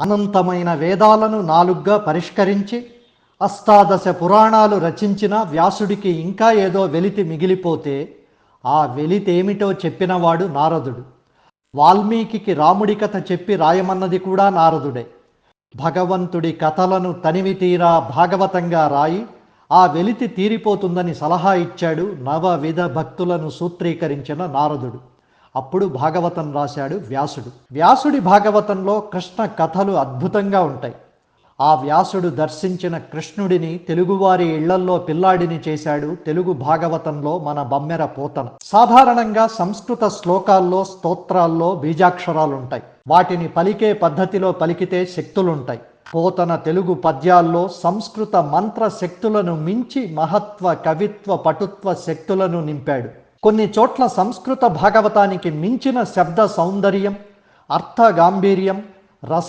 అనంతమైన వేదాలను నాలుగుగా పరిష్కరించి అష్టాదశ పురాణాలు రచించిన వ్యాసుడికి ఇంకా ఏదో వెలితి మిగిలిపోతే ఆ వెలితేమిటో చెప్పినవాడు నారదుడు. వాల్మీకి రాముడి కథ చెప్పి రాయమన్నది కూడా నారదుడే. భగవంతుడి కథలను తనివి తీరా భాగవతంగా రాయి ఆ వెలితి తీరిపోతుందని సలహా ఇచ్చాడు నవవిధ భక్తులను సూత్రీకరించిన నారదుడు. అప్పుడు భాగవతం రాశాడు వ్యాసుడు. వ్యాసుడి భాగవతంలో కృష్ణ కథలు అద్భుతంగా ఉంటాయి. ఆ వ్యాసుడు దర్శించిన కృష్ణుడిని తెలుగువారి ఇళ్ళల్లో పిల్లాడిని చేశాడు తెలుగు భాగవతంలో మన బమ్మెర పోతన. సాధారణంగా సంస్కృత శ్లోకాల్లో స్తోత్రాల్లో బీజాక్షరాలుంటాయి వాటిని పలికే పద్ధతిలో పలికితే శక్తులుంటాయి. పోతన తెలుగు పద్యాల్లో సంస్కృత మంత్ర శక్తులను మించి మహత్వ కవిత్వ పటుత్వ శక్తులను నింపాడు. కొన్ని చోట్ల సంస్కృత భాగవతానికి మించిన శబ్ద సౌందర్యం అర్థ గాంభీర్యం రస